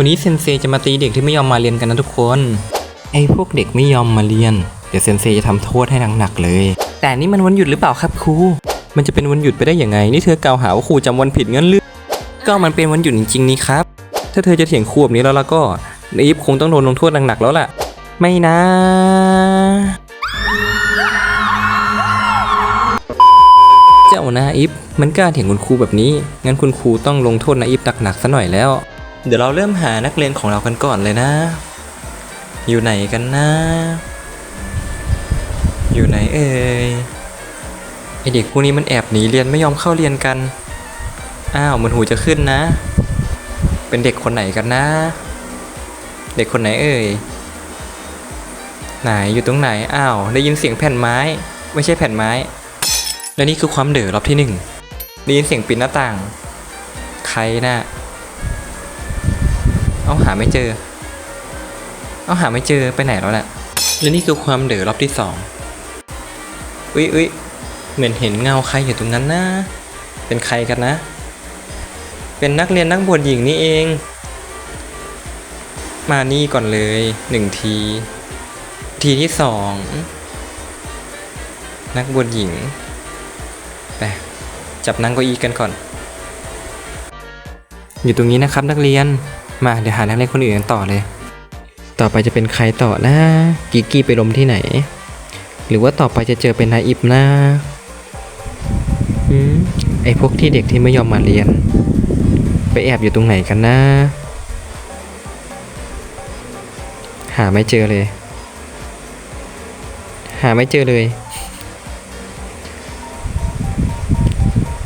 วันนี้เซนเซจะมาตีเด็กที่ไม่ยอมมาเรียนกันนะทุกคน ไอ้พวกเด็กไม่ยอมมาเรียน เดี๋ยวเซนเซจะทำโทษให้หนักๆเลย แต่นี่มันวันหยุดหรือเปล่าครับครู มันจะเป็นวันหยุดไปได้ยังไง นี่เธอกล่าวหาว่าครูจำวันผิดงั้นหรือก็มันเป็นวันหยุดจริงๆนี่ครับ ถ้าเธอจะเถียงครูแบบนี้แล้วล้วก็อีฟคงต้องโดนลงโทษหนักๆแล้วล่ะ ไม่นะเจ้านาอิฟมันกล้าเถียงคุณครูแบบนี้ งั้นคุณครูต้องลงโทษนาอิฟหนักๆซะหน่อยแล้ว เดี๋ยวเราเริ่มหานักเรียนของเรากันก่อนเลยนะ อยู่ไหนกันนะ อยู่ไหนเอ่ยไอเด็กพวกนี้มันแอบหนีเรียนไม่ยอมเข้าเรียนกัน อ้าวมันหูจะขึ้นนะ เป็นเด็กคนไหนกันนะ เด็กคนไหนเอ่ย ไหนอยู่ตรงไหน อ้าวได้ยินเสียงแผ่นไม้ ไม่ใช่แผ่นไม้ และนี่คือความเดือดรอบที่หนึ่งได้ยินเสียงปิดหน้าต่าง ใครนะ่ะ เอาหาไม่เจอ เอาหาไม่เจอไปไหนแล้วแหละและนี่คือความเดือดรอบที่สองอุ้ยอุ้ยเหมือนเห็นเงาใครอยู่ตรงนั้นนะ เป็นใครกันนะ เป็นนักเรียนนักบวชหญิงนี่เอง มานี่ก่อนเลยหนึ่งที ทีที่สองนักบวชหญิงไปจับนั่งเก้าอี้กันก่อน อยู่ตรงนี้นะครับนักเรียน มาเดี๋ยวหานักเรียนคนอื่นกันต่อเลย ต่อไปจะเป็นใครต่อนะกิกกี้ไปลมที่ไหน หรือว่าต่อไปจะเจอเป็นนายอิบนะอืมไอพวกที่เด็กที่ไม่ยอมมาเรียน ไปแอบอยู่ตรงไหนกันนะ หาไม่เจอเลย หาไม่เจอเลย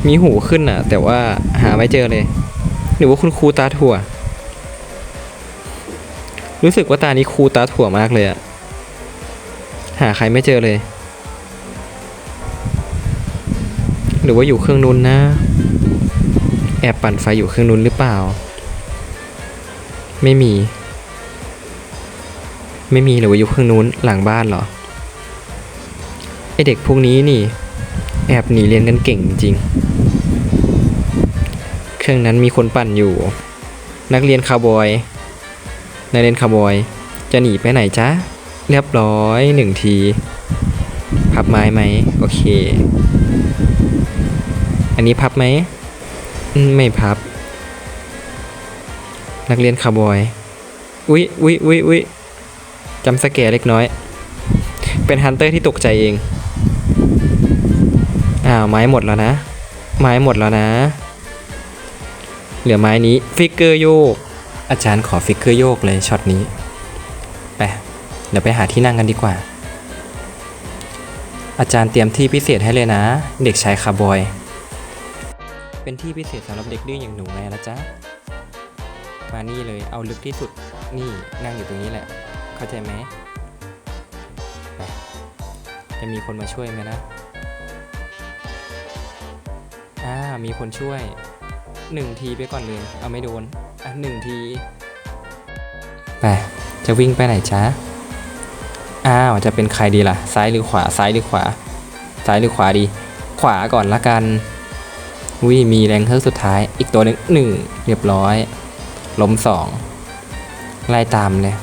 มีหูขึ้นอะ แต่ว่าหาไม่เจอเลย หรือว่าคุณครูตาถั่ว รู้สึกว่าตานี้ครูตาถั่วมากเลยอะหาใครไม่เจอเลย หรือว่าอยู่เครื่องนู้นนะ แอบปั่นไฟอยู่เครื่องนู้นหรือเปล่า ไม่มี ไม่มีหรือว่าอยู่เครื่องนู้นหลังบ้านเหรอไอเด็กพวกนี้นี่ แอบหนีเรียนกันเก่งจริง เครื่องนั้นมีคนปั่นอยู่ นักเรียนคาวบอย นักเรียนคาวบอยจะหนีไปไหนจ๊ะ เรียบร้อยหนึ่งที พับไม้ไหม โอเค อันนี้พับไหม ไม่พับ นักเรียนคาวบอยอุ๊ยอุ๊ยอุ๊ยอุ๊ยจำสแกเล็กน้อย เป็นฮันเตอร์ที่ตกใจเอง อ้าว ไม้หมดแล้วนะ ไม้หมดแล้วนะ เหลือไม้นี้ ฟิกเกอร์โยก อาจารย์ขอฟิกเกอร์โยกเลยช็อตนี้ ไป เดี๋ยวไปหาที่นั่งกันดีกว่า อาจารย์เตรียมที่พิเศษให้เลยนะ เด็กชายคาร์บอย เป็นที่พิเศษสำหรับเด็กดื้ออย่างหนูไงละจ๊ะ มานี่เลย เอาลึกที่สุด นี่นั่งอยู่ตรงนี้แหละ เข้าใจไหมไปจะมีคนมาช่วยไหมนะ อ่า มีคนช่วยหนึ่งทีไปก่อนเลย เอาไม่โดน อะหนึ่งทีไปจะวิ่งไปไหนจ๊ะอ้าวจะเป็นใครดีล่ะ ซ้ายหรือขวาซ้ายหรือขวา ซ้ายหรือขวาดี ขวาก่อนละกันวิมีแรงเฮิร์กสุดท้ายอีกตัวหนึ่งหนึ่งเรียบร้อย ล้มสองไล่ตามเลย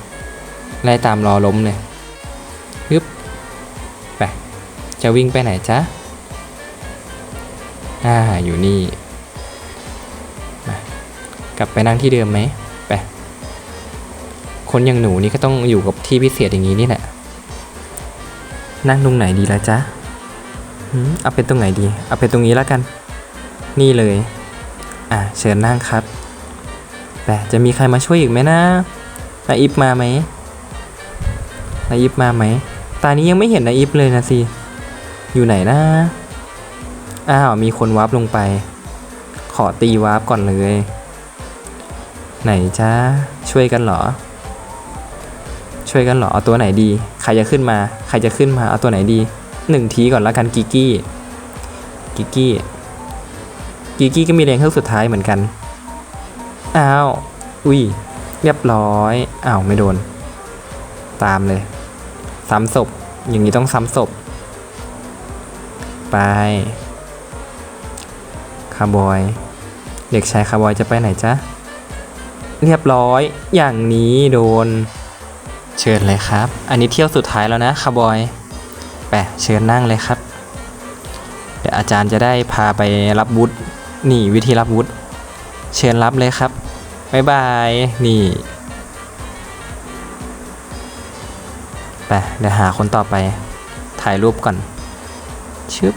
ไล่ตามรอล้มเลยฮึบไปจะวิ่งไปไหนจ๊ะอ่าอยู่นี่ กลับไปนั่งที่เดิมไหมไปคนอย่างหนูนี่ก็ต้องอยู่กับที่พิเศษอย่างนี้นี่แหละ นั่งตรงไหนดีละจ๊ะหืมเอาเป็นตรงไหนดี เอาเป็นตรงนี้แล้วกัน นี่เลย อะเชิญนั่งครับแต่จะมีใครมาช่วยอีกไหมนะนาอิฟมาไหมนาอิฟมาไหม ตานี้ยังไม่เห็นนาอิฟเลยนะสิ อยู่ไหนนะ อ้าว มีคนวาร์ปลงไป ขอตีวาร์ปก่อนเลย ไหนจ้าช่วยกันเหรอ ช่วยกันเหรอเอาตัวไหนดี ใครจะขึ้นมา ใครจะขึ้นมาเอาตัวไหนดีหนึ่งทีก่อนละกันกิกกี้กิกกี้กิกกี้ก็มีแรงเครื่องสุดท้ายเหมือนกันอ้าวอุ้ยเรียบร้อยอ้าวไม่โดน ตามเลยซ้ำศพอย่างนี้ต้องซ้ำศพไปคาร์บอย เด็กชายคาร์บอยจะไปไหนจ๊ะ เรียบร้อย อย่างนี้โดน เชิญเลยครับ อันนี้เที่ยวสุดท้ายแล้วนะคาร์บอยไปเชิญนั่งเลยครับ เดี๋ยวอาจารย์จะได้พาไปรับวุฒินี่วิธีรับวุฒิเชิญรับเลยครับบ๊ายบายนี่ไปเดี๋ยวหาคนต่อไปถ่ายรูปก่อนชึบ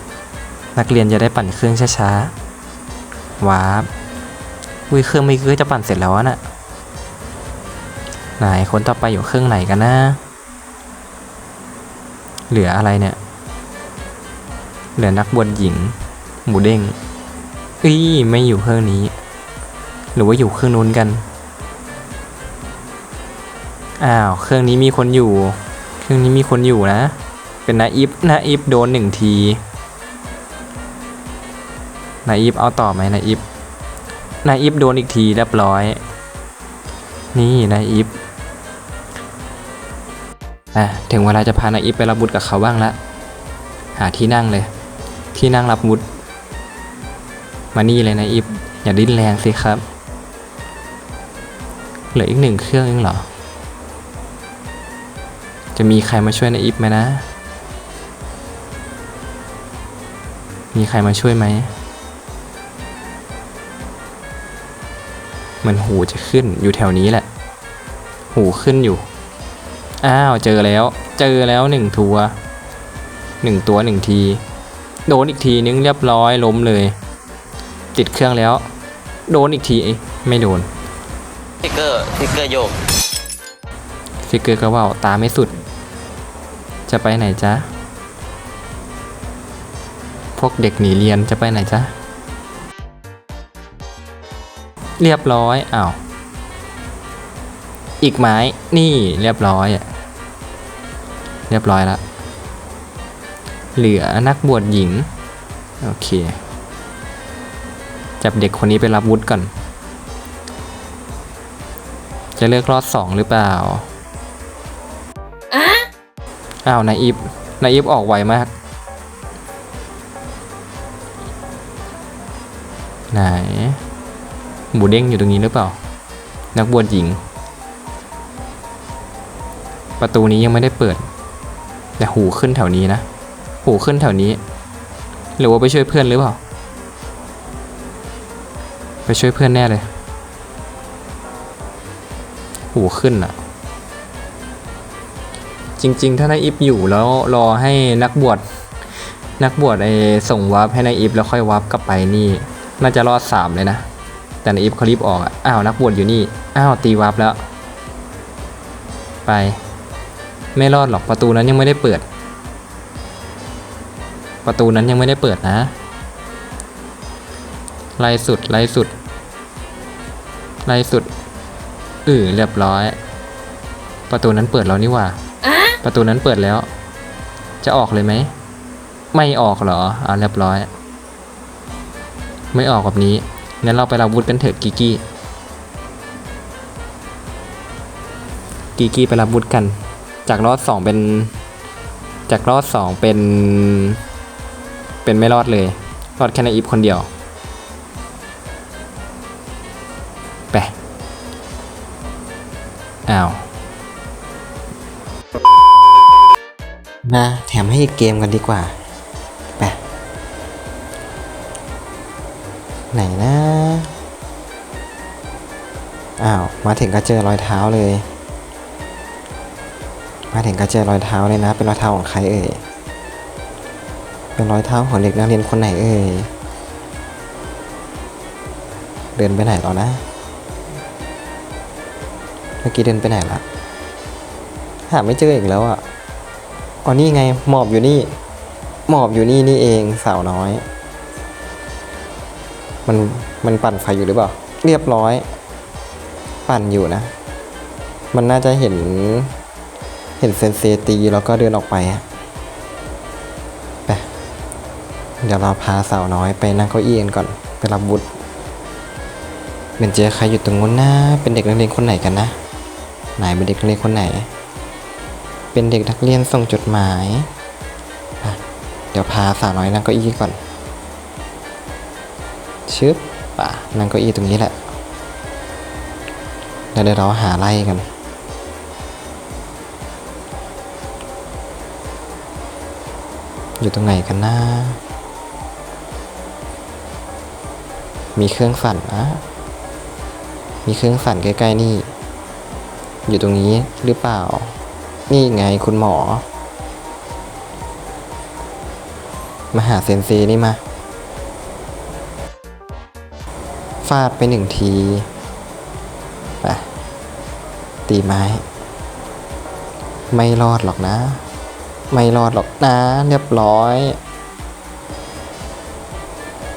นักเรียนจะได้ปั่นเครื่องช้าๆวาร์ปอุ้ยเครื่องไม่คือจะปั่นเสร็จแล้วอะน่ะ ไหนคนต่อไปอยู่เครื่องไหนกันนะ เหลืออะไรเนี่ย เหลือนักบวชหญิง หมูเด้งอี้ไม่อยู่เครื่องนี้ หรือว่าอยู่เครื่องนู้นกัน อ้าว เครื่องนี้มีคนอยู่ เครื่องนี้มีคนอยู่นะ เป็นนาอิฟนาอิฟโดนหนึ่งทีนาอิฟเอาต่อไหมนาอิฟนาอิฟโดนอีกทีเรียบร้อย นี่นาอิฟ อะถึงเวลาจะพานาอิฟไปรับบุตรกับเขาบ้างละ หาที่นั่งเลย ที่นั่งรับบุตรมานี่เลยนาอิฟอย่าดิ้นแรงสิครับ เหลืออีกหนึ่งเครื่องเองเหรอ จะมีใครมาช่วยนาอิฟไหมนะ มีใครมาช่วยไหมเหมือนหูจะขึ้นอยู่แถวนี้แหละ หูขึ้นอยู่ อ้าวเจอแล้ว เจอแล้วหนึ่งตัวหนึ่งตัวหนึ่งที โดนอีกทีนึงเรียบร้อยล้มเลย ติดเครื่องแล้ว โดนอีกทีเอ้ยไม่โดนสติ๊กเกอร์สติ๊กเกอร์โยกฟิกเกอร์ก็ว่าวตาไม่สุด จะไปไหนจ๊ะพวกเด็กหนีเรียนจะไปไหนจ๊ะเรียบร้อยอ้าวอีกไม้นี่เรียบร้อยอะ เรียบร้อยละเหลือนักบวชหญิง โอเค จับเด็กคนนี้ไปรับวุฒิก่อน จะเลือกรอดสองหรือเปล่าอ้าวนายอีฟนายอีฟออกไวมากไหนหมูเด้งอยู่ตรงนี้หรือเปล่า นักบวชหญิง ประตูนี้ยังไม่ได้เปิด แต่หูขึ้นแถวนี้นะ หูขึ้นแถวนี้ หรือว่าไปช่วยเพื่อนหรือเปล่า ไปช่วยเพื่อนแน่เลย หูขึ้นอะจริง ๆ ถ้านายอิฟอยู่แล้วรอให้นักบวชนักบวชไอส่งวาร์ปให้นายอิฟแล้วค่อยวาร์ปกลับไปนี่ น่าจะรอดสามเลยนะ แต่นายอิฟเขารีบออกอะอ้าวนักบวชอยู่นี่ อ้าวตีวาร์ปแล้ว ไป ไม่รอดหรอกประตูนั้นยังไม่ได้เปิด ประตูนั้นยังไม่ได้เปิดนะไล่สุดไล่สุดไล่สุดอือเรียบร้อย ประตูนั้นเปิดแล้วนี่ว่า ประตูนั้นเปิดแล้ว จะออกเลยไหม ไม่ออกเหรออ่าเรียบร้อย ไม่ออกแบบนี้งั้นเราไปรับวุธกันเถอะกิกกี้กิกกี้ไปรับวุธกัน จากรอดสองเป็น จากรอดสองเป็น เป็นไม่รอดเลย รอดแค่ในอีฟคนเดียวไปอ้าวมาแถมให้อีกเกมกันดีกว่าไปไหนนะ อ้าว มาถึงก็เจอรอยเท้าเลย มาถึงก็เจอรอยเท้าเลยนะ เป็นรอยเท้าของใครเอ่ย เป็นรอยเท้าของเด็กนักเรียนคนไหนเอ่ย เดินไปไหนแล้วนะ เมื่อกี้เดินไปไหนละหาไม่เจออีกแล้วอะอ๋อนี่ไง หมอบอยู่นี่ หมอบอยู่นี่นี่เองสาวน้อย มันมันปั่นไฟอยู่หรือเปล่า เรียบร้อย ปั่นอยู่นะ มันน่าจะเห็น เห็นเซนเซตีแล้วก็เดินออกไปไปเดี๋ยวเราพาสาวน้อยไปนั่งเก้าอี้กันก่อนไปรับบุตรเป็นเจอใครอยู่ตรงนู้นนะเป็นเด็กนักเรียนคนไหนกันนะไหนเป็นเด็กนักเรียนคนไหน เป็นเด็กนักเรียนส่งจดหมายเดี๋ยวพาสาวน้อยนั่งเก้าอี้ก่อนชึบป่ะนั่งเก้าอี้ตรงนี้แหละแล้วเดี๋ยวเราหาไล่กัน อยู่ตรงไหนกันนะมีเครื่องสั่นนะ มีเครื่องสั่นใกล้ๆนี่ อยู่ตรงนี้หรือเปล่า นี่ไงคุณหมอ มาหาเซนเซนี่มา ฟาดไปหนึ่งทีไปตีไม้ ไม่รอดหรอกนะ ไม่รอดหรอกนะเรียบร้อย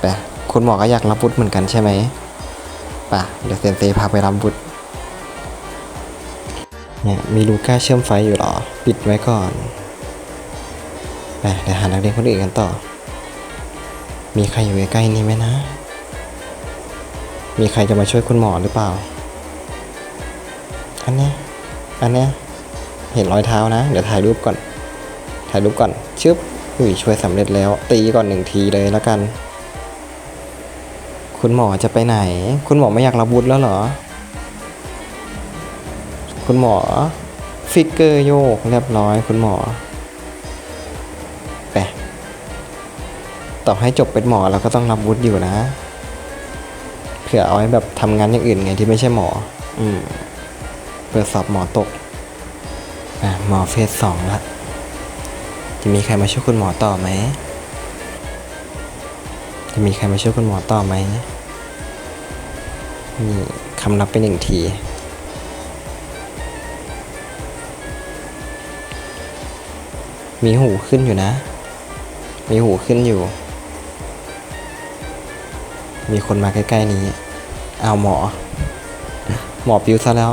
ไปคุณหมอก็อยากรับบุตรเหมือนกันใช่ไหมป่ะเดี๋ยวเซนเซพาไปรับบุตรเนี่ยมีลูก้าเชื่อมไฟอยู่หรอ ปิดไว้ก่อนไปเดี๋ยวหานักเรียนคนอื่นกันต่อ มีใครอยู่ใกล้ๆนี้ไหมนะ มีใครจะมาช่วยคุณหมอหรือเปล่า อันเนี้ยอันเนี้ยเห็นรอยเท้านะ เดี๋ยวถ่ายรูปก่อน ถ่ายรูปก่อน ชึบอุ้ยช่วยสำเร็จแล้ว ตีก่อนหนึ่งทีเลยแล้วกัน คุณหมอจะไปไหน คุณหมอไม่อยากรับวุธแล้วเหรอ คุณหมอ ฟิกเกอร์โยกเรียบร้อย คุณหมอไปต่อให้จบเป็นหมอเราก็ต้องรับวุฒิอยู่นะเผื่อเอาไว้แบบทำงานอย่างอื่นไงที่ไม่ใช่หมอ อืมเปิดสอบหมอตก อะหมอเฟสสองละ จะมีใครมาช่วยคุณหมอต่อไหม จะมีใครมาช่วยคุณหมอต่อไหมนี่คำนับไปหนึ่งที มีหูขึ้นอยู่นะ มีหูขึ้นอยู่ มีคนมาใกล้ ๆ นี้ เอาหมอ หมอปิวซะแล้ว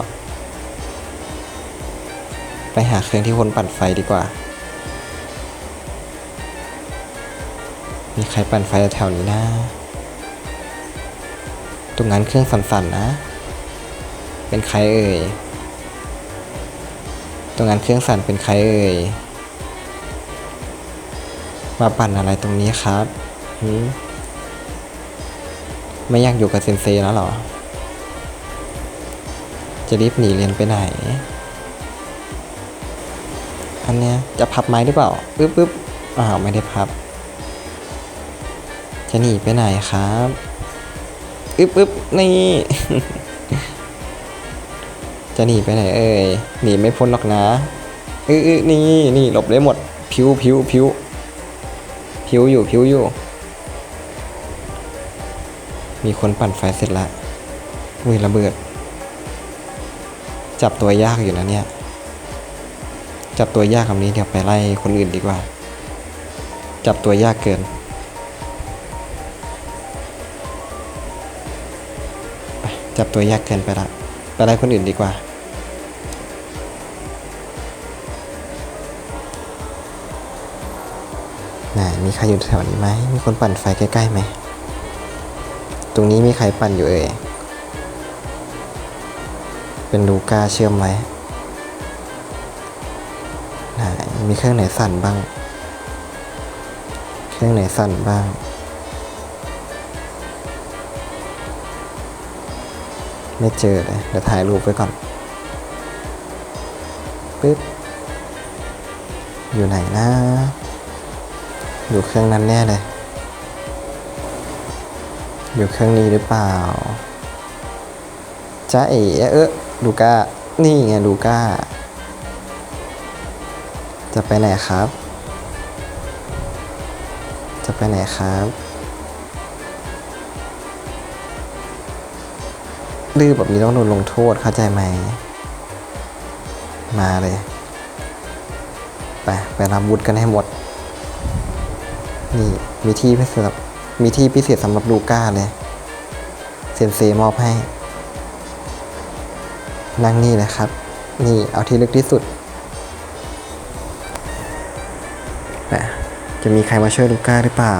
ไปหาเครื่องที่คนปั่นไฟดีกว่า มีใครปั่นไฟแถวนี้นะ ตรงนั้นเครื่องสั่นๆนะ เป็นใครเอ่ย ตรงนั้นเครื่องสั่นเป็นใครเอ่ย มาปั่นอะไรตรงนี้ครับหืมไม่อยากอยู่กับเซนเซแล้วหรอ จะรีบหนีเรียนไปไหน อันเนี้ยจะพับไม้หรือเปล่าปึ๊บปึ๊บอ้าวไม่ได้พับ จะหนีไปไหนครับอึ๊บอึบนี่ จะหนีไปไหนเอ่ยหนีไม่พ้นหรอกนะอื้ออนี่นี่หลบได้หมดผิวผิวผิวผิวอยู่ผิวอยู่ มีคนปั่นไฟเสร็จแล้วมือระเบิด จับตัวยากอยู่นะเนี่ย จับตัวยากคำนี้เดี๋ยวไปไล่คนอื่นดีกว่า จับตัวยากเกิน จับตัวยากเกินไปละไปไล่คนอื่นดีกว่าไหนมีใครอยู่แถวนี้ไหม มีคนปั่นไฟใกล้ๆไหม ตรงนี้มีใครปั่นอยู่เอ่ย เป็นลูก้าเชื่อมไว้ไหนมีเครื่องไหนสั่นบ้าง เครื่องไหนสั่นบ้าง ไม่เจอเลยเดี๋ยวถ่ายรูปไว้ก่อนปึ๊บอยู่ไหนนะอยู่เครื่องนั้นแน่เลย อยู่เครื่องนี้หรือเปล่าจ้าเอ๋เออลูก้า นี่ไงลูก้า จะไปไหนครับ จะไปไหนครับ ดื้อแบบนี้ต้องโดนลงโทษเข้าใจไหม มาเลย ไป ไปรับวุธกันให้หมด นี่ มีที่พิเศษมีที่พิเศษสำหรับลูก้าเลย เซนเซมอบให้ นั่งนี่เลยครับ นี่เอาที่ลึกที่สุดแต่จะมีใครมาช่วยลูก้าหรือเปล่า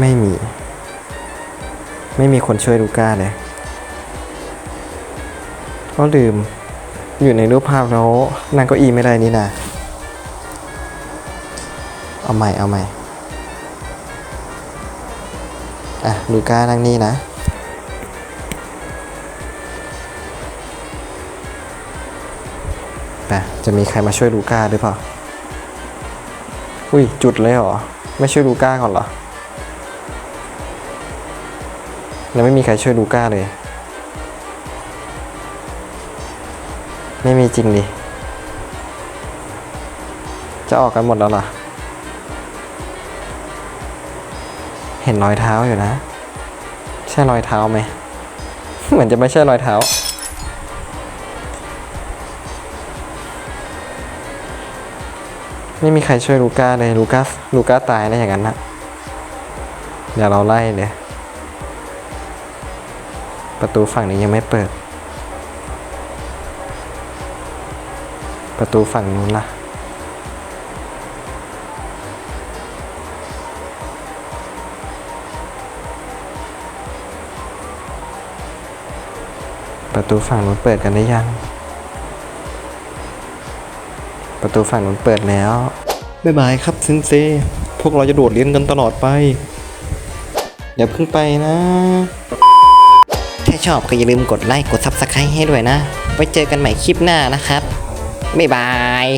ไม่มี ไม่มีคนช่วยลูก้าเลย ก็ลืม อยู่ในรูปภาพแล้วนั่งเก้าอี้ไม่ได้นี่นะ เอาใหม่ เอาใหม่อะลูก้านั่งนี่นะไปจะมีใครมาช่วยลูก้าหรือเปล่า อุ้ย จุดเลยเหรอ ไม่ช่วยลูก้าก่อนเหรอ แล้วไม่มีใครช่วยลูก้าเลย ไม่มีจริงดิ จะออกกันหมดแล้วเหรอเห็นรอยเท้าอยู่นะ ใช่รอยเท้าไหม เหมือนจะไม่ใช่รอยเท้า ไม่มีใครช่วยลูก้าเลยลูก้าลูก้าตายนะอย่างนั้นนะเดี๋ยวเราไล่เลย ประตูฝั่งนี้ยังไม่เปิด ประตูฝั่งนู้นล่ะ ประตูฝั่งนู้นเปิดกันได้ยัง ประตูฝั่งนู้นเปิดแล้วบ๊ายบายครับซินเซพวกเราจะโดดเรียนกันตลอดไป อย่าเพิ่งไปนะ ชอบก็อย่าลืมกดไลค์กด Subscribe ให้ด้วยนะ ไว้เจอกันใหม่คลิปหน้านะครับ บ๊ายบาย